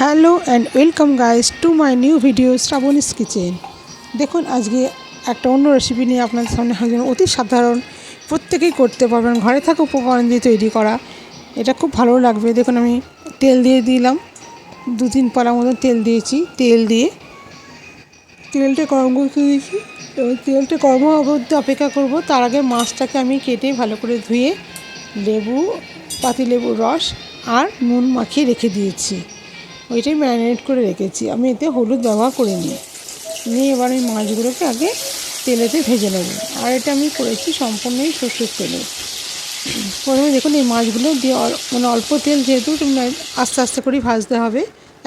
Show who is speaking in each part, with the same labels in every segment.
Speaker 1: Hello and welcome guys to my new video Shrabani's kitchen. দেখুন, আজকে একটা অন্য রেসিপি নিয়ে আপনাদের সামনে হাজির। অতি সাধারণ, প্রত্যেকেই করতে পারবেন। ঘরে থাকা উপকরণ দিয়ে তৈরি করা। এটা খুব ভালো লাগবে। দেখুন, আমি তেল দিয়ে দিলাম। দু তিন পালা মতো তেল দিয়েছি। তেল দিয়ে তেলটা গরম করতে দিয়েছি। এবার তেলটা গরম অবধি অপেক্ষা করব। তার আগে মাছটাকে আমি কেটে ভালো করে ধুয়ে লেবু, পাতিলেবুর রস আর নুন মাখিয়ে রেখে দিয়েছি। ওইটাই ম্যারিনেট করে রেখেছি। আমি এতে হলুদ ব্যবহার করিনি। নিয়ে এবার আমি মাছগুলোকে আগে তেলেতে ভেজে নেব। আর এটা আমি করেছি সম্পূর্ণই সর্ষের তেলে। প্রথমে দেখুন এই মাছগুলো দিয়ে মানে অল্প তেল যেহেতু আস্তে আস্তে করেই ভাজতে হবে।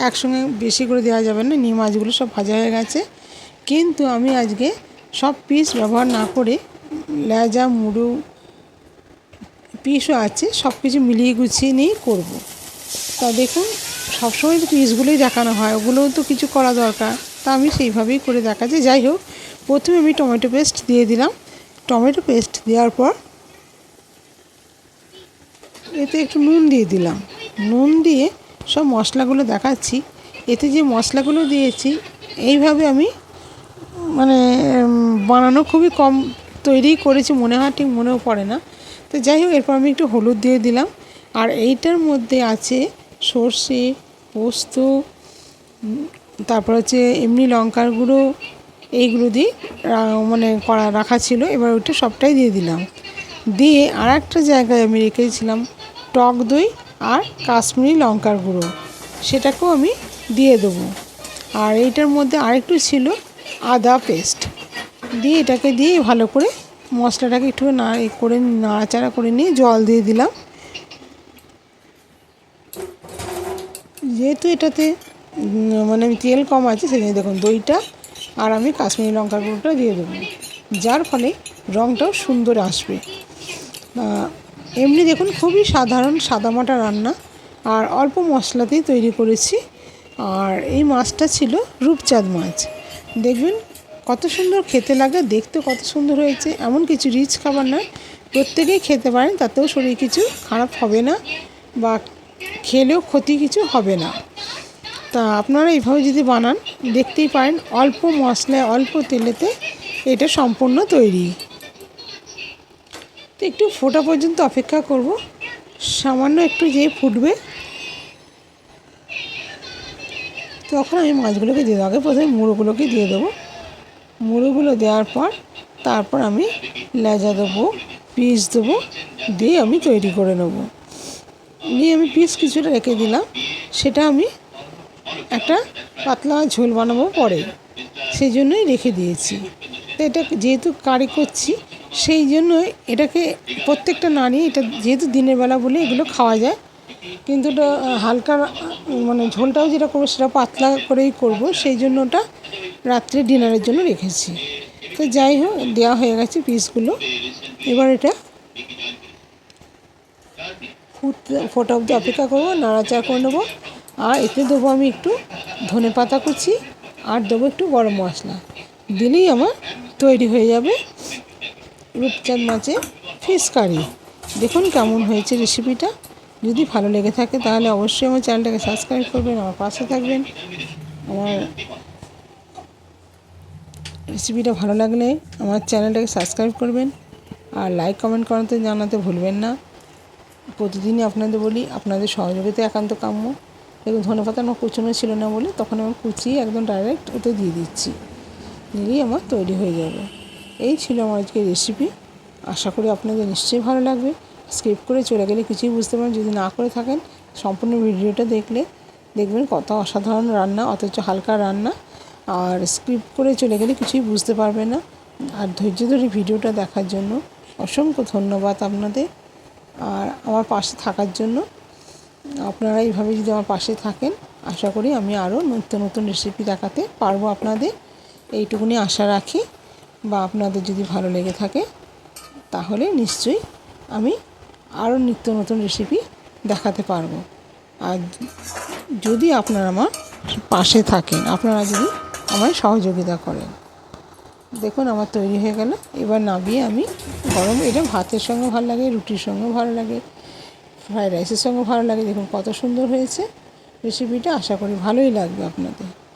Speaker 1: একসঙ্গে বেশি করে দেওয়া যাবে না। নিয়ে মাছগুলো সব ভাজা হয়ে গেছে। কিন্তু আমি আজকে সব পিস ব্যবহার না করে লেজা, মুড়ো, পিসও আছে সব কিছু মিলিয়ে গুছিয়ে নিয়েই করব। তা দেখুন সবসময় তো পিসগুলোই দেখানো হয়, ওগুলোও তো কিছু করা দরকার। তা আমি সেইভাবেই করে দেখাচ্ছি। যাই হোক, প্রথমে আমি টমেটো পেস্ট দিয়ে দিলাম। টমেটো পেস্ট দেওয়ার পর এতে একটু নুন দিয়ে দিলাম। নুন দিয়ে সব মশলাগুলো দেখাচ্ছি। এতে যে মশলাগুলো দিয়েছি, এইভাবে আমি মানে বানানো খুবই কম তৈরি করেছি, মনে হয় ঠিক মনেও পড়ে না। তো যাই হোক, এরপর আমি একটু হলুদ দিয়ে দিলাম। আর এইটার মধ্যে আছে সর্ষে, পোস্ত, তারপর হচ্ছে এমনি লঙ্কার গুঁড়ো, এইগুলো দিয়ে মানে করা, রাখা ছিল। এবার ওইটা সবটাই দিয়ে দিলাম। দিয়ে আর একটা জায়গায় আমি রেখেছিলাম টক দই আর কাশ্মীরি লঙ্কার গুঁড়ো। সেটাকেও আমি দিয়ে দেবো। আর এইটার মধ্যে আরেকটু ছিল আদা পেস্ট। দিয়ে এটাকে দিয়ে ভালো করে মশলাটাকে একটু না করে, নাড়াচাড়া করে নিয়ে জল দিয়ে দিলাম। যেহেতু এটাতে মানে আমি তেল কম আছে জন্য দেখুন দইটা আর আমি কাশ্মীরি লঙ্কার গুঁড়োটা দিয়ে দেবো। যার ফলে রঙটাও সুন্দর আসবে। এমনি দেখুন খুবই সাধারণ সাদামাটা রান্না, আর অল্প মশলাতেই তৈরি করেছি। আর এই মাছটা ছিল রূপচাঁদ মাছ। দেখবেন কত সুন্দর খেতে লাগে, দেখতে কত সুন্দর হয়েছে, এমন কিছু রিচ খাবার নয়। প্রত্যেকেই খেতে পারেন, তাতেও শরীর কিছু খারাপ হবে না, বা খেলেও ক্ষতি কিছু হবে না। তা আপনারা এইভাবে যদি বানান, দেখতেই পারেন অল্প মশলায়, অল্প তেলেতে এটা সম্পূর্ণ তৈরি। তো একটু ফোটা পর্যন্ত অপেক্ষা করব। সামান্য একটু যে ফুটবে। তখন আমি মাছগুলোকে দিয়ে দেবো। আগে প্রথমে মুড়োগুলোকে দিয়ে দেবো। মুড়োগুলো দেওয়ার পর তারপর আমি লেজা দেবো, পিস দেবো, দিয়ে আমি তৈরি করে নেব। নিয়ে আমি পিস কিছুটা রেখে দিলাম। সেটা আমি একটা পাতলা ঝোল বানাবো পরে। সেই জন্যই রেখে দিয়েছি। তো এটা যেহেতু কারি করছি, সেই জন্য এটাকে প্রত্যেকটা না নিয়ে এটা যেহেতু দিনের বেলা বলে এগুলো খাওয়া যায়, কিন্তু ওটা হালকা মানে ঝোলটাও যেটা করব সেটা পাতলা করেই করব। সেই জন্য ওটা রাত্রে ডিনারের জন্য রেখেছি। তো যাই হোক, দেওয়া হয়ে গেছে পিসগুলো। এবার এটা ফুটতে, ফোটা অবধি অপেক্ষা করব, নাড়াচাড়া করে নেব। আর এতে দেবো আমি একটু ধনে পাতা কুচি, আর দেবো একটু গরম মশলা। দিলেই আমার তৈরি হয়ে যাবে রূপচাঁদ মাছের ফিশ কারি। দেখুন কেমন হয়েছে রেসিপিটা যদি ভালো লেগে থাকে তাহলে অবশ্যই আমার চ্যানেলটাকে সাবস্ক্রাইব করবেন, আমার পাশে থাকবেন। আমার রেসিপিটা ভালো লাগলে আমার চ্যানেলটাকে সাবস্ক্রাইব করবেন। আর লাইক কমেন্ট করাতে জানাতে ভুলবেন না। প্রতিদিনই আপনাদের বলি, আপনাদের সহযোগিতা একান্ত কাম্য। দেখুন ধনে পাতা আমার কুচনো ছিল না বলে তখন আমি কুচিয়ে একদম ডাইরেক্ট ওতে দিয়ে দিচ্ছি। দিলেই আমার তৈরি হয়ে যাবে। এই ছিল আমার আজকে রেসিপি আশা করি আপনাদের নিশ্চয়ই ভালো লাগবে। স্কিপ করে চলে গেলে কিছুই বুঝতে পারেন যদি না করে থাকেন, সম্পূর্ণ ভিডিওটা দেখলে দেখবেন কত অসাধারণ রান্না, অথচ হালকা রান্না। আর স্কিপ করে চলে গেলে কিছুই বুঝতে পারবে না। আর ধৈর্য ধরে ভিডিওটা দেখার জন্য অসংখ্য ধন্যবাদ আপনাদের। আর আমার পাশে থাকার জন্য আপনারা এইভাবে যদি আমার পাশে থাকেন, আশা করি আমি আরও নতুন নতুন রেসিপি দেখাতে পারব আপনাদের। এইটুকুনি আশা রাখি বা আপনাদের যদি ভালো লেগে থাকে, তাহলে নিশ্চয়ই আমি আরও নিত্য নতুন রেসিপি দেখাতে পারব। আর যদি আপনারা আমার পাশে থাকেন, আপনারা যদি আমায় সহযোগিতা করেন। দেখুন, আমার তৈরি হয়ে গেল। এবার নামিয়ে আমি গরম, এটা ভাতের সঙ্গে ভালো লাগে, রুটির সঙ্গে ভালো লাগে, ফ্রায়েড রাইসের সঙ্গে ভালো লাগে। দেখুন, কত সুন্দর হয়েছে রেসিপিটা। আশা করি ভালোই লাগবে আপনাদের।